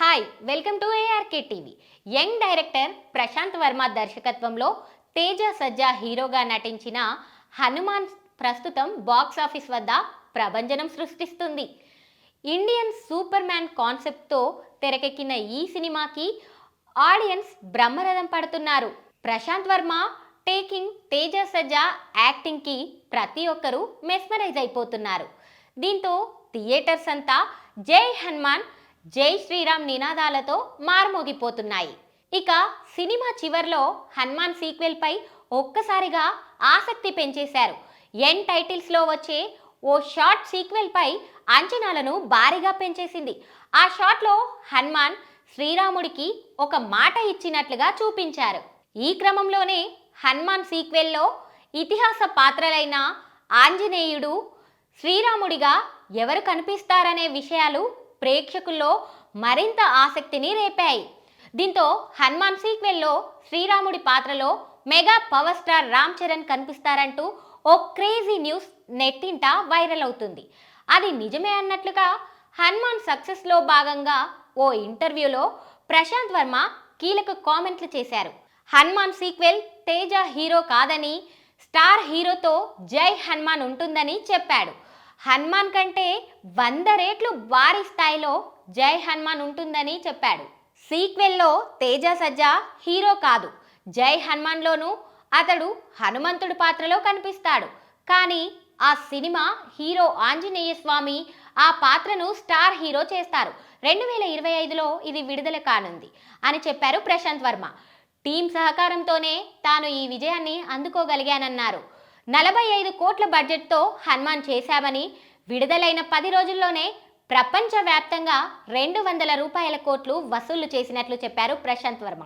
Hi welcome to ARK TV young director Prashanth Varma దర్శకత్వంలో తేజ సజ్జా హీరోగా నటించిన హనుమాన్ ప్రస్తుతం బాక్స్ ఆఫీస్ వద్ద ప్రభంజనం సృష్టిస్తుంది. ఇండియన్ సూపర్ మ్యాన్ కాన్సెప్ట్తో తెరకెక్కిన ఈ సినిమాకి ఆడియన్స్ బ్రహ్మరథం పడుతున్నారు. ప్రశాంత్ వర్మ టేకింగ్ తేజ సజ్జా యాక్టింగ్కి ప్రతి ఒక్కరూ మెస్మరైజ్ అయిపోతున్నారు. దీంతో థియేటర్స్ అంతా జై హనుమాన్ జై శ్రీరామ్ నినాదాలతో మారుమోగిపోతున్నాయి. ఇక సినిమా చివర్లో హనుమాన్ సీక్వెల్పై ఒక్కసారిగా ఆసక్తి పెంచేశారు. ఎన్ టైటిల్స్లో వచ్చే ఓ షార్ట్ సీక్వెల్పై అంచనాలను భారీగా పెంచేసింది. ఆ షాట్లో హనుమాన్ శ్రీరాముడికి ఒక మాట ఇచ్చినట్లుగా చూపించారు. ఈ క్రమంలోనే హనుమాన్ సీక్వెల్లో ఇతిహాస పాత్రలైన ఆంజనేయుడు శ్రీరాముడిగా ఎవరు కనిపిస్తారనే విషయాలు ప్రేక్షకుల్లో మరింత ఆసక్తిని రేపాయి. దీంతో హనుమాన్ సీక్వెల్లో శ్రీరాముడి పాత్రలో mega power star Ram Charan కనిపిస్తారంటూ ఓ క్రేజీ న్యూస్ నెట్టింట వైరల్ అవుతుంది. అది నిజమే అన్నట్లుగా హనుమాన్ సక్సెస్లో భాగంగా ఓ ఇంటర్వ్యూలో ప్రశాంత్ వర్మ కీలక కామెంట్లు చేశారు. హనుమాన్ సీక్వెల్ తేజ హీరో కాదని స్టార్ హీరోతో జై హనుమాన్ ఉంటుందని చెప్పాడు. హనుమాన్ కంటే వంద రేట్లు భారీ స్థాయిలో జై హనుమాన్ ఉంటుందని చెప్పాడు. సీక్వెల్లో తేజ సజ్జా హీరో కాదు. జై హనుమాన్లోనూ అతడు హనుమంతుడి పాత్రలో కనిపిస్తాడు. కానీ ఆ సినిమా హీరో ఆంజనేయ స్వామి ఆ పాత్రను స్టార్ హీరో చేస్తారు. రెండు వేల ఇరవై ఐదులో ఇది విడుదల కానుంది అని చెప్పారు ప్రశాంత్ వర్మ. టీం సహకారంతోనే తాను ఈ విజయాన్ని అందుకోగలిగానన్నారు. నలభై ఐదు కోట్ల బడ్జెట్తో హనుమాన్ చేశామని విడుదలైన పది రోజుల్లోనే ప్రపంచవ్యాప్తంగా రెండు వందల రూపాయల కోట్లు వసూళ్ళు చేసినట్లు చెప్పారు ప్రశాంత్ వర్మ.